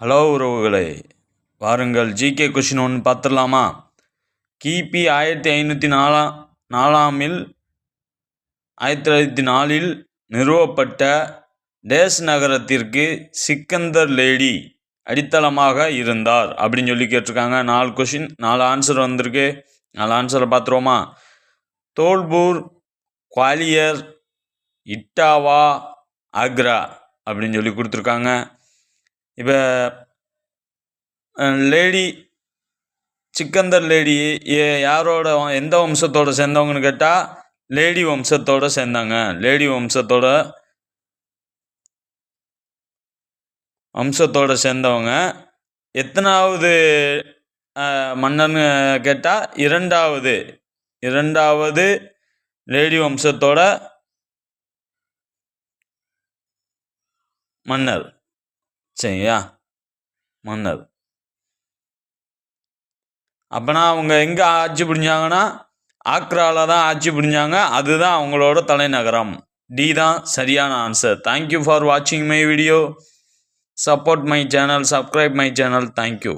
Hello உறவுகளே வாருங்கள். GK question ஒன்று பார்த்துடலாமா கிபி ஆயிரத்தி ஐநூற்றி நாலாம் நாலாமில் ஆயிரத்தி தொள்ளாயிரத்தி நாலில் நிறுவப்பட்ட டேஸ் நகரத்திற்கு சிக்கந்தர் லேடி அடித்தளமாக இருந்தார் அப்படின்னு சொல்லி கேட்டிருக்காங்க. நாலு கொஷின் நாலு ஆன்சர் வந்திருக்கு. நாலு ஆன்சரை பார்த்துருவோமா தோல்பூர் குவாலியர் இட்டாவா ஆக்ரா அப்படின்னு சொல்லி கொடுத்துருக்காங்க. இப்போ லேடி சிக்கந்தர் லேடி ஏ- யாரோட எந்த வம்சத்தோட சேர்ந்தவங்கன்னு கேட்டால் லேடி வம்சத்தோட சேர்ந்தாங்க. லேடி வம்சத்தோட வம்சத்தோட சேர்ந்தவங்க. எத்தனாவது அஹ், மன்னன்னு கேட்டால் இரண்டாவது. இரண்டாவது லேடி வம்சத்தோட மன்னர். சரியா? மன்னர் அப்போனா அவங்க எங்கே ஆட்சி புரிஞ்சாங்கன்னா ஆக்ராவில் தான் ஆட்சி புரிஞ்சாங்க. அதுதான் அவங்களோட தலைநகரம். டி தான் சரியான ஆன்சர் தேங்க்யூ ஃபார் வாட்சிங் my video support my channel subscribe my channel thank you